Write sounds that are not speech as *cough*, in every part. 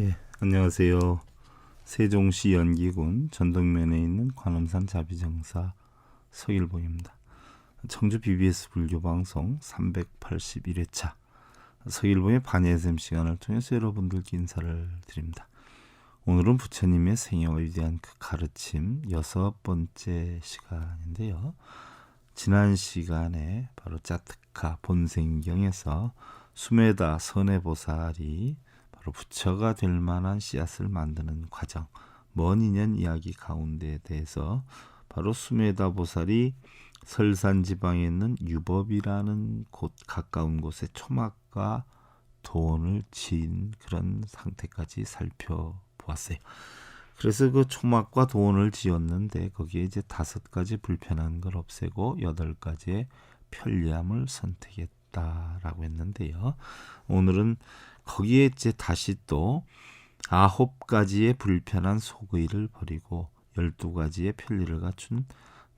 예, 안녕하세요. 세종시 연기군 전동면에 있는 관음산 자비정사 서일봉입니다. 청주 BBS 불교 방송 381회차 서일봉의 반예샘 시간을 통해서 여러분들께 인사를 드립니다. 오늘은 부처님의 생애와 위대한 그 가르침 여섯 번째 시간인데요. 지난 시간에 바로 짜트카 본생경에서 수메다 선해보살이 바로 부처가 될 만한 씨앗을 만드는 과정, 먼 인연 이야기 가운데에 대해서 바로 수메다 보살이 설산 지방에 있는 유법이라는 곳 가까운 곳에 초막과 도원을 지은 그런 상태까지 살펴보았어요. 그래서 그 초막과 도원을 지었는데 거기에 이제 다섯 가지 불편한 걸 없애고 여덟 가지의 편리함을 선택했다라고 했는데요. 오늘은 거기에 이제 다시 또 아홉 가지의 불편한 소의를 버리고 열두 가지의 편리를 갖춘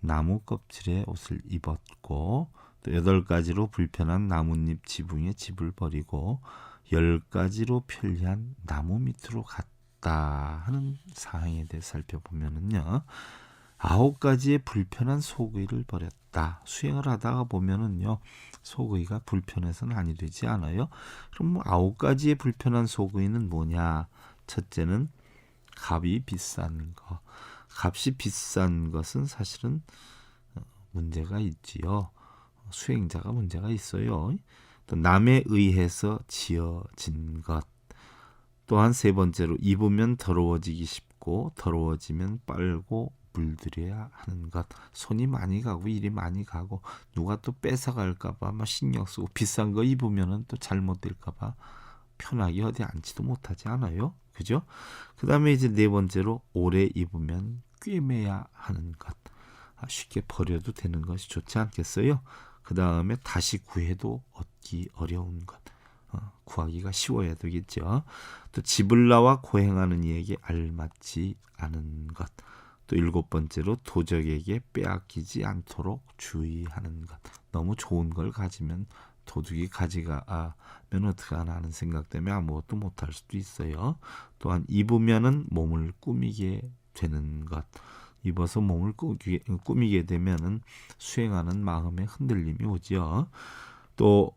나무 껍질의 옷을 입었고 또 여덟 가지로 불편한 나뭇잎 지붕의 집을 버리고 열 가지로 편리한 나무 밑으로 갔다 하는 사항에 대해 살펴보면은요. 아홉 가지의 불편한 소의를 버렸다. 수행을 하다가 보면은요. 소의가 불편해서는 아니 되지 않아요. 그럼 뭐 아홉 가지의 불편한 소의는 뭐냐? 첫째는 값이 비싼 거. 값이 비싼 것은 사실은 어, 문제가 있지요. 수행자가 문제가 있어요. 또 남에 의해서 지어진 것. 또한 세 번째로 입으면 더러워지기 쉽고 더러워지면 빨고 물들여야 하는 것. 손이 많이 가고 일이 많이 가고 누가 또 뺏어갈까봐 막 신경 쓰고 비싼 거 입으면은 또 잘못될까봐 편하게 어디 앉지도 못하지 않아요. 그죠? 그 다음에 이제 네 번째로 오래 입으면 꿰매야 하는 것. 아, 쉽게 버려도 되는 것이 좋지 않겠어요? 그 다음에 다시 구해도 얻기 어려운 것. 어, 구하기가 쉬워야 되겠죠. 또 지불라와 고행하는 이에게 알맞지 않은 것. 또 일곱 번째로 도적에게 빼앗기지 않도록 주의하는 것. 너무 좋은 걸 가지면 도둑이 가져가면 어떡하나 하는 생각 때문에 아무것도 못할 수도 있어요. 또한 입으면은 몸을 꾸미게 되는 것. 입어서 몸을 꾸미게, 꾸미게 되면은 수행하는 마음의 흔들림이 오죠. 또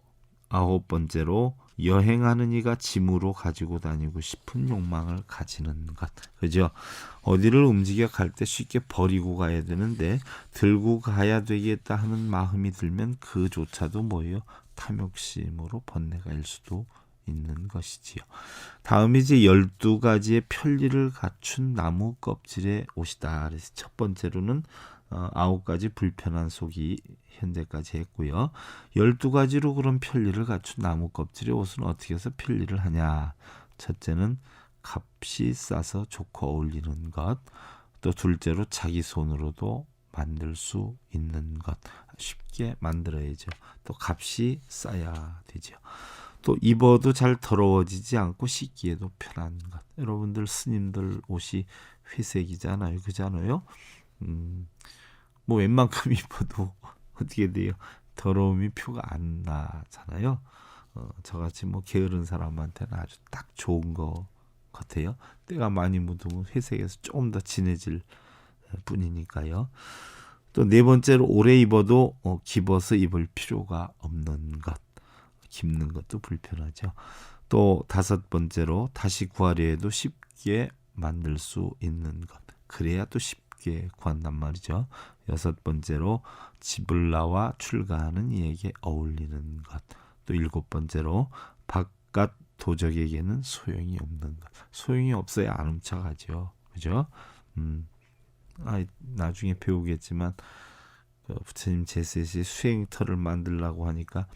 아홉 번째로 여행하는 이가 짐으로 가지고 다니고 싶은 욕망을 가지는 것. 그죠? 어디를 움직여 갈 때 쉽게 버리고 가야 되는데 들고 가야 되겠다 하는 마음이 들면 그조차도 뭐예요? 탐욕심으로 번뇌가 일 수도 있는 것이지요. 다음이 이제 열두 가지의 편리를 갖춘 나무 껍질의 옷이다. 그래서 첫 번째로는 어, 아홉 가지 불편한 속이 현재까지 했고요. 열두 가지로 그런 편리를 갖춘 나무 껍질의 옷은 어떻게 해서 편리를 하냐? 첫째는 값이 싸서 좋고 어울리는 것. 또 둘째로 자기 손으로도 만들 수 있는 것. 쉽게 만들어야죠. 또 값이 싸야 되죠. 또 입어도 잘 더러워지지 않고 씻기에도 편한 것. 여러분들 스님들 옷이 회색이잖아요. 그잖아요. 음, 뭐 웬만큼 *laughs* 입어도 어떻게 돼요? 더러움이 표가 안 나잖아요. 어, 저같이 뭐 게으른 사람한테는 아주 딱 좋은 거 같아요. 때가 많이 묻으면 회색에서 조금 더 진해질 뿐이니까요. 또 네 번째로 오래 입어도 어, 집어서 입을 필요가 없는 것. 깁는 것도 불편하죠. 또 다섯 번째로 다시 구하려 해도 쉽게 만들 수 있는 것. 그래야 또 쉽게 구한단 말이죠. 여섯 번째로 집을 나와 출가하는 이에게 어울리는 것. 또 일곱 번째로 바깥 도적에게는 소용이 없는 것. 소용이 없어야 안 훔쳐가죠. 그죠? 음, 아, 나중에 배우겠지만, 그 부처님 제셋이 수행터를 만들라고 하니까,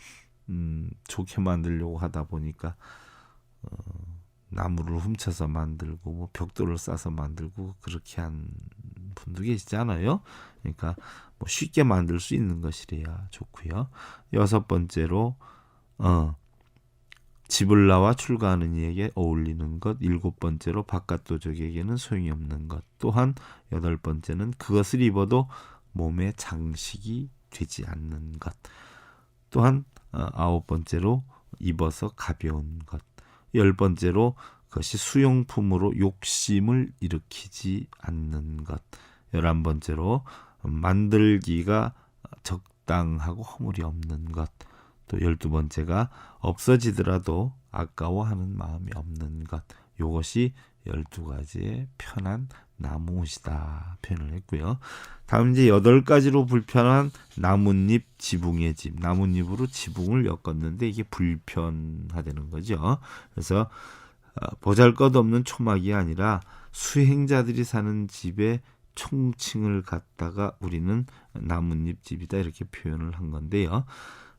음, 좋게 만들려고 하다 보니까, 어, 나무를 훔쳐서 만들고, 뭐 벽돌을 싸서 만들고, 그렇게 한 분도 계시잖아요. 그러니까, 뭐 쉽게 만들 수 있는 것이래야 좋고요. 여섯 번째로, 어, 집을 나와 출가하는 이에게 어울리는 것. 일곱 번째로 바깥 도적에게는 소용이 없는 것. 또한 여덟 번째는 그것을 입어도 몸에 장식이 되지 않는 것. 또한 어, 아홉 번째로 입어서 가벼운 것. 열 번째로 그것이 수용품으로 욕심을 일으키지 않는 것. 열한 번째로 만들기가 적당하고 허물이 없는 것. 또 열두 번째가 없어지더라도 아까워하는 마음이 없는 것. 요것이 열두 가지의 편한 나무옷이다 표현을 했고요. 다음 이제 여덟 가지로 불편한 나뭇잎 지붕의 집. 나뭇잎으로 지붕을 엮었는데 이게 불편하다는 거죠. 그래서 어, 보잘것없는 초막이 아니라 수행자들이 사는 집에 총칭을 갖다가 우리는 나뭇잎 집이다 이렇게 표현을 한 건데요.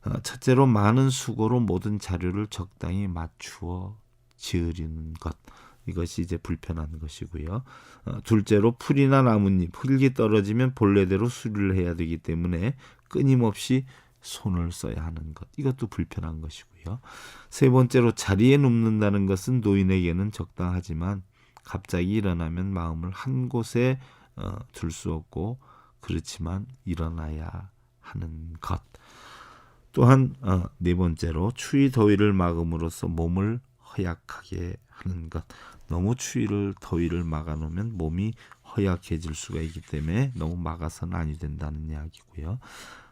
어, 첫째로 많은 수고로 모든 자료를 적당히 맞추어 지으리는 것. 이것이 이제 불편한 것이고요. 어, 둘째로 풀이나 나뭇잎, 흙이 떨어지면 본래대로 수리를 해야 되기 때문에 끊임없이 손을 써야 하는 것. 이것도 불편한 것이고요. 세 번째로 자리에 눕는다는 것은 노인에게는 적당하지만 갑자기 일어나면 마음을 한 곳에 어, 둘수 없고 그렇지만 일어나야 하는 것. 또한 어, 네 번째로 추위 더위를 막음으로써 몸을 허약하게 하는 것. 너무 추위를 더위를 막아놓으면 몸이 허약해질 수가 있기 때문에 너무 막아서는 아니 된다는 이야기고요.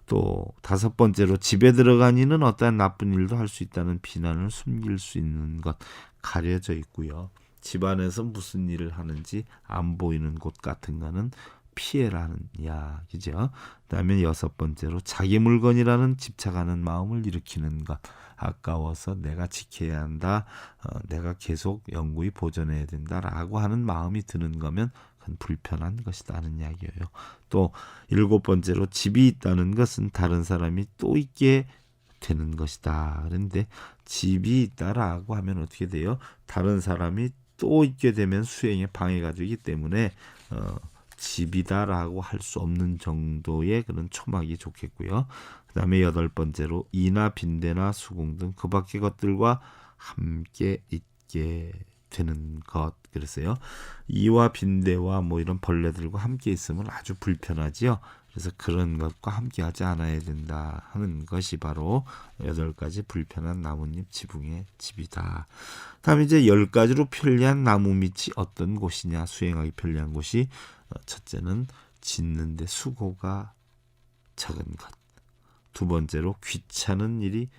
또 다섯 번째로 집에 들어가니는 어떠한 나쁜 일도 할 수 있다는 비난을 숨길 수 있는 것 가려져 있고요. 집안에서 무슨 일을 하는지 안 보이는 곳 같은 거는 피해라는 이야기죠. 그다음에 여섯 번째로 자기 물건이라는 집착하는 마음을 일으키는 것. 아까워서 내가 지켜야 한다. 어, 내가 계속 영구히 보존해야 된다라고 하는 마음이 드는 거면 그건 불편한 것이다는 이야기예요. 또 일곱 번째로 집이 있다는 것은 다른 사람이 또 있게 되는 것이다. 그런데 집이 있다라고 하면 어떻게 돼요? 다른 사람이 또 있게 되면 수행에 방해가 되기 때문에 어, 집이다라고 할 수 없는 정도의 그런 초막이 좋겠고요. 그 다음에 여덟 번째로 이나 빈대나 수공 등 그 밖의 것들과 함께 있게 되는 것 그랬어요. 이와 빈대와 뭐 이런 벌레들과 함께 있으면 아주 불편하지요. 그래서 그런 것과 함께 하지 않아야 된다 하는 것이 바로 여덟 가지 불편한 나뭇잎 지붕의 집이다. 다음 이제 열 가지로 편리한 나무 밑이 어떤 곳이냐 수행하기 편리한 곳이 어, 첫째는 짓는데 수고가 적은 것. 두 번째로 귀찮은 일이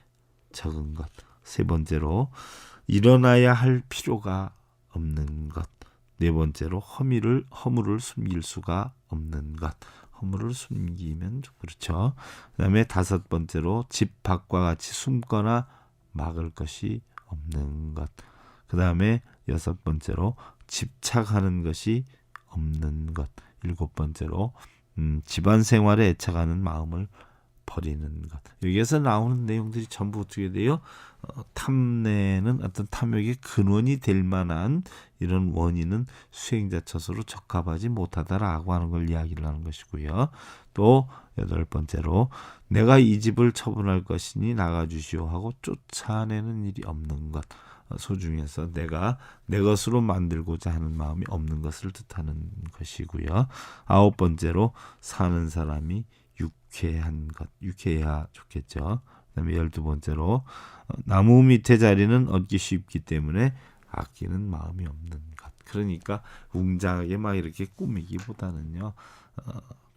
적은 것. 세 번째로 일어나야 할 필요가 없는 것. 네 번째로 허미를 허물을 숨길 수가 없는 것. 허물을 숨기면 좀 그렇죠. 그다음에 다섯 번째로 집 밖과 같이 숨거나 막을 것이 없는 것. 그다음에 여섯 번째로 집착하는 것이 없는 것. 일곱 번째로 음, 집안 생활에 애착하는 마음을 버리는 것. 여기에서 나오는 내용들이 전부 어떻게 돼요? 어, 탐내는 어떤 탐욕의 근원이 될 만한 이런 원인은 수행자 처소로 적합하지 못하다라고 하는 걸 이야기를 하는 것이고요. 또 여덟 번째로 내가 이 집을 처분할 것이니 나가주시오 하고 쫓아내는 일이 없는 것. 어, 소중해서 내가 내 것으로 만들고자 하는 마음이 없는 것을 뜻하는 것이고요. 아홉 번째로 사는 사람이 유쾌한 것, 유쾌해야 좋겠죠. 그다음에 열두 번째로 어, 나무 밑에 자리는 얻기 쉽기 때문에 아끼는 마음이 없는 것. 그러니까 웅장하게 막 이렇게 꾸미기보다는요. 어,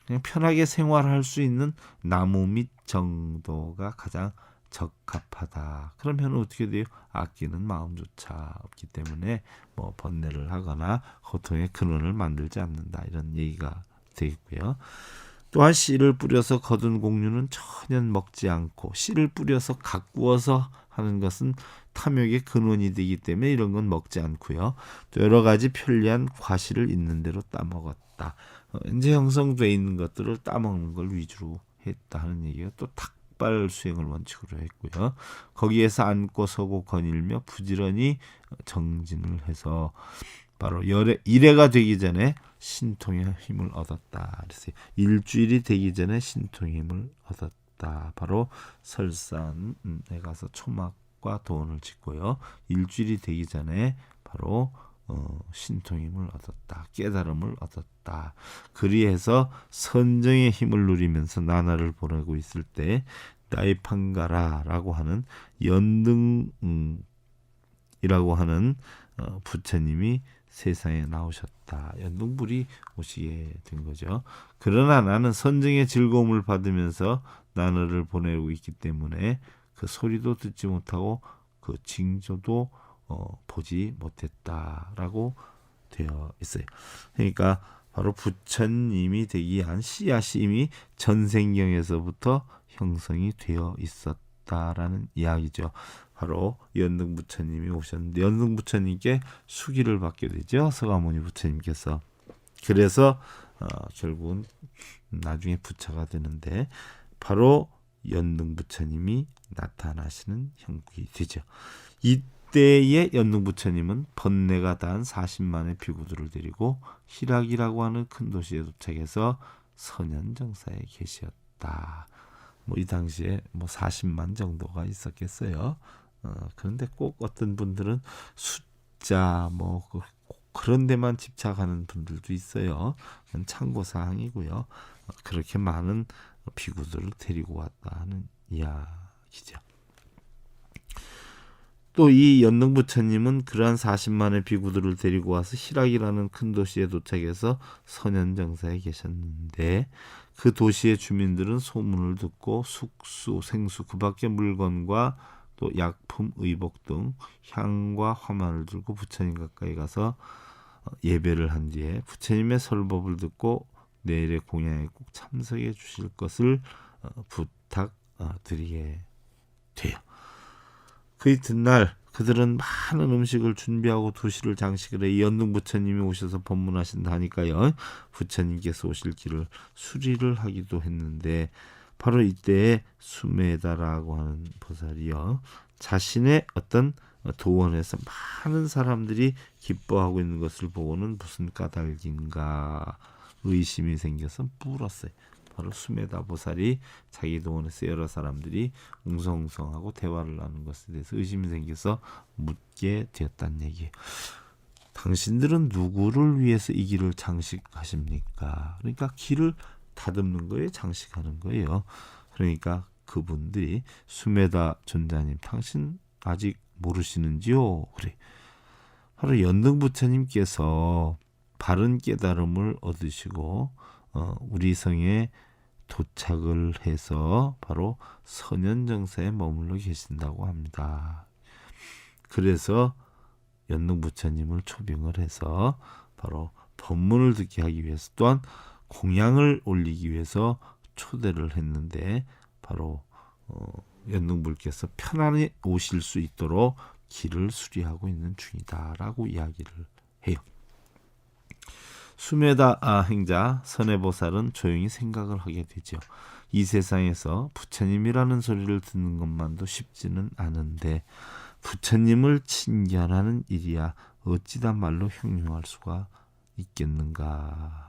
그냥 편하게 생활할 수 있는 나무 밑 정도가 가장 적합하다. 그러면 어떻게 돼요? 아끼는 마음조차 없기 때문에 뭐 번뇌를 하거나 고통의 근원을 만들지 않는다. 이런 얘기가 되겠고요. 또한 씨를 뿌려서 거둔 공유는 전혀 먹지 않고 씨를 뿌려서 가꾸어서 하는 것은 탐욕의 근원이 되기 때문에 이런 건 먹지 않고요. 또 여러 가지 편리한 과실을 있는 대로 따먹었다. 어, 이제 형성돼 있는 것들을 따먹는 걸 위주로 했다 하는 얘기가 또 탁발 수행을 원칙으로 했고요. 거기에서 앉고 서고 거닐며 부지런히 정진을 해서 바로 열애, 일해가 되기 전에 신통의 힘을 얻었다. 그래서 일주일이 되기 전에 신통의 힘을 얻었다. 바로 설산에 가서 초막과 도원을 짓고요. 일주일이 되기 전에 바로 어, 신통의 힘을 얻었다. 깨달음을 얻었다. 그리해서 선정의 힘을 누리면서 나날을 보내고 있을 때 나이판가라라고 하는 연등 음, 연등이라고 하는 어, 부처님이 세상에 나오셨다. 연등불이 오시게 된 거죠. 그러나 나는 선정의 즐거움을 받으면서 나날을 보내고 있기 때문에 그 소리도 듣지 못하고 그 징조도 어, 보지 못했다라고 되어 있어요. 그러니까 바로 부처님이 되기 위한 씨앗이 이미 전생경에서부터 형성이 되어 있었다라는 이야기죠. 바로 연등 부처님이 오셨는데 연등 부처님께 수기를 받게 되죠. 서가모니 부처님께서 그래서 어, 결국은 나중에 부처가 되는데 바로 연등 부처님이 나타나시는 형국이 되죠. 이때의 연등 부처님은 번뇌가 단 40만의 비구들을 데리고 희락이라고 하는 큰 도시에 도착해서 선현정사에 계셨다. 뭐 이 당시에 뭐 40만 정도가 있었겠어요. 어, 그런데 꼭 어떤 분들은 숫자 뭐 그, 그런 데만 집착하는 분들도 있어요. 참고 사항이고요. 어, 그렇게 많은 비구들을 데리고 왔다 하는 이야기죠. 또 이 연능 부처님은 그러한 40만의 비구들을 데리고 와서 희락이라는 큰 도시에 도착해서 선현정사에 계셨는데 그 도시의 주민들은 소문을 듣고 숙수, 생수, 그 밖의 물건과 또 약품, 의복 등 향과 화만을 들고 부처님 가까이 가서 어, 예배를 한 뒤에 부처님의 설법을 듣고 내일의 공양에 꼭 참석해 주실 것을 어, 부탁드리게 돼요. 그 이튿날 그들은 많은 음식을 준비하고 도시를 장식을 해 연등 부처님이 오셔서 법문하신다 하니까요. 부처님께서 오실 길을 수리를 하기도 했는데 바로 이때 수메다라고 하는 보살이요. 자신의 어떤 도원에서 많은 사람들이 기뻐하고 있는 것을 보고는 무슨 까닭인가 의심이 생겨서 물었어요. 바로 수메다 보살이 자기 도원에서 여러 사람들이 웅성웅성하고 대화를 나눈 것에 대해서 의심이 생겨서 묻게 되었다는 얘기예요. 당신들은 누구를 위해서 이 길을 장식하십니까? 그러니까 길을 다듬는 거예요, 장식하는 거예요. 그러니까 그분들이 수메다 존자님, 당신 아직 모르시는지요? 그래. 바로 연등 부처님께서 바른 깨달음을 얻으시고 어, 우리 성에 도착을 해서 바로 선현정사에 머물러 계신다고 합니다. 그래서 연능 부처님을 초빙을 해서 바로 법문을 듣게 하기 위해서 또한 공양을 올리기 위해서 초대를 했는데 바로 어, 연능불께서 편안히 오실 수 있도록 길을 수리하고 있는 중이다라고 이야기를 해요. 수메다 아, 행자 선해보살은 조용히 생각을 하게 되죠. 이 세상에서 부처님이라는 소리를 듣는 것만도 쉽지는 않은데 부처님을 친견하는 일이야 어찌다 말로 형용할 수가 있겠는가.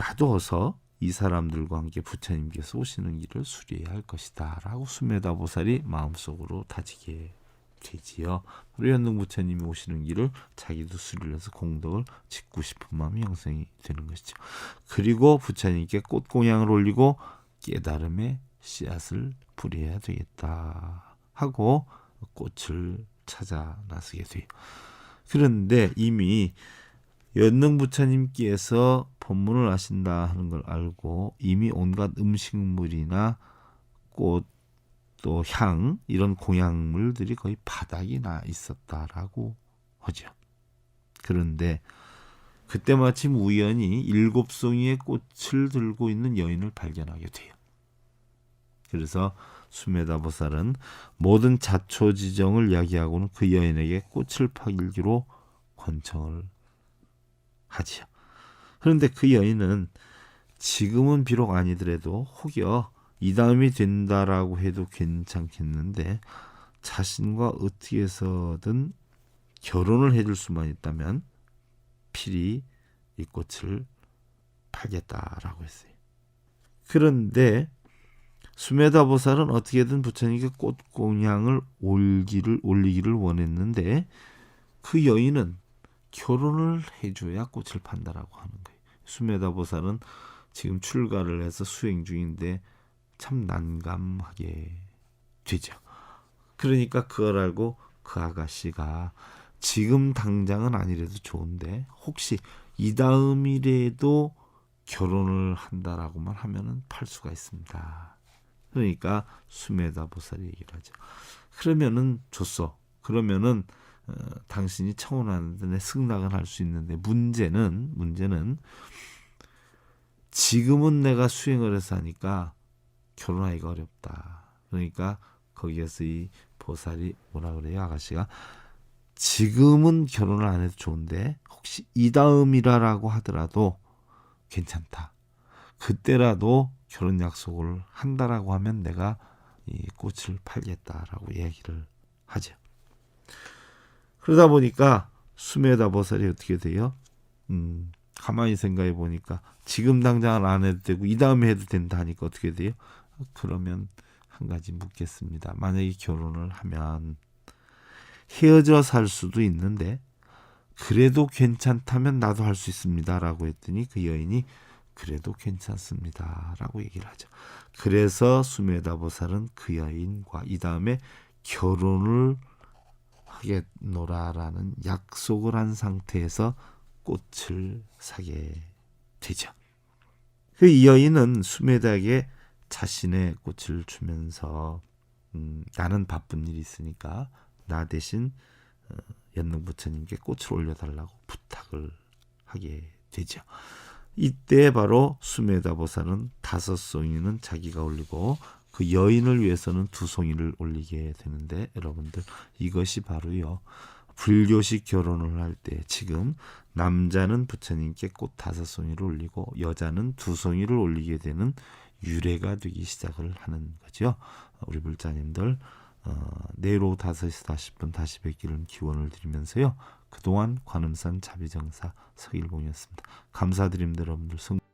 놔둬서 이 사람들과 함께 부처님께서 오시는 길을 수리해야 할 것이다. 라고 수메다 보살이 마음속으로 다지게 되지요. 연등 부처님이 오시는 길을 자기도 수리를 해서 공덕을 짓고 싶은 마음이 형성이 되는 것이죠. 그리고 부처님께 꽃공양을 올리고 깨달음의 씨앗을 뿌려야 되겠다 하고 꽃을 찾아 나서게 돼요. 그런데 이미 연능 부처님께서 법문을 하신다 하는 걸 알고 이미 온갖 음식물이나 꽃 또 향 이런 공양물들이 거의 바닥이 나 있었다라고 하죠. 그런데 그때 마침 우연히 일곱 송이의 꽃을 들고 있는 여인을 발견하게 돼요. 그래서 수메다 보살은 모든 자초지정을 야기하고는 그 여인에게 꽃을 파길기로 권청을 하지요. 그런데 그 여인은 지금은 비록 아니더라도 혹여 이 다음이 된다라고 해도 괜찮겠는데 자신과 어떻게 해서든 결혼을 해줄 수만 있다면 필히 이 꽃을 팔겠다라고 했어요. 그런데 수메다 보살은 어떻게든 부처님께 꽃 공양을 올기를 올리기를 원했는데 그 여인은 결혼을 해줘야 꽃을 판다라고 하는 거예요. 수메다 보살은 지금 출가를 해서 수행 중인데 참 난감하게 되죠. 그러니까 그걸 알고 그 아가씨가 지금 당장은 아니래도 좋은데 혹시 이 다음이라도 결혼을 한다라고만 하면은 팔 수가 있습니다. 그러니까 수메다 보살이 얘기를 하죠. 그러면은 줬어. 그러면은 어, 당신이 청혼하는데 내 승낙은 할 수 있는데 문제는 문제는 지금은 내가 수행을 해서 하니까 결혼하기가 어렵다. 그러니까 거기에서 이 보살이 뭐라 그래요 아가씨가 지금은 결혼을 안 해도 좋은데 혹시 이 다음이라라고 하더라도 괜찮다. 그때라도 결혼 약속을 한다라고 하면 내가 이 꽃을 팔겠다라고 얘기를 하죠. 그러다 보니까 수메다 보살이 어떻게 돼요? 음, 가만히 생각해 보니까 지금 당장은 안 해도 되고 이 다음에 해도 된다 하니까 어떻게 돼요? 그러면 한 가지 묻겠습니다. 만약에 결혼을 하면 헤어져 살 수도 있는데 그래도 괜찮다면 나도 할 수 있습니다라고 했더니 그 여인이 그래도 괜찮습니다라고 얘기를 하죠. 그래서 수메다 보살은 그 여인과 이 다음에 결혼을 하겠노라라는 약속을 한 상태에서 꽃을 사게 되죠. 그이 여인은 수메다에게 자신의 꽃을 주면서 음, 나는 바쁜 일이 있으니까 나 대신 어, 연능 부처님께 꽃을 올려달라고 부탁을 하게 되죠. 이때 바로 수메다 보살은 다섯 송이는 자기가 올리고 그 여인을 위해서는 두 송이를 올리게 되는데 여러분들 이것이 바로요 불교식 결혼을 할 때 지금 남자는 부처님께 꽃 다섯 송이를 올리고 여자는 두 송이를 올리게 되는 유래가 되기 시작을 하는 거죠. 우리 불자님들 어, 오후 5시 40분 다시 뵙기를 기원을 드리면서요. 그동안 관음산 자비정사 서일봉이었습니다. 감사드립니다 여러분들.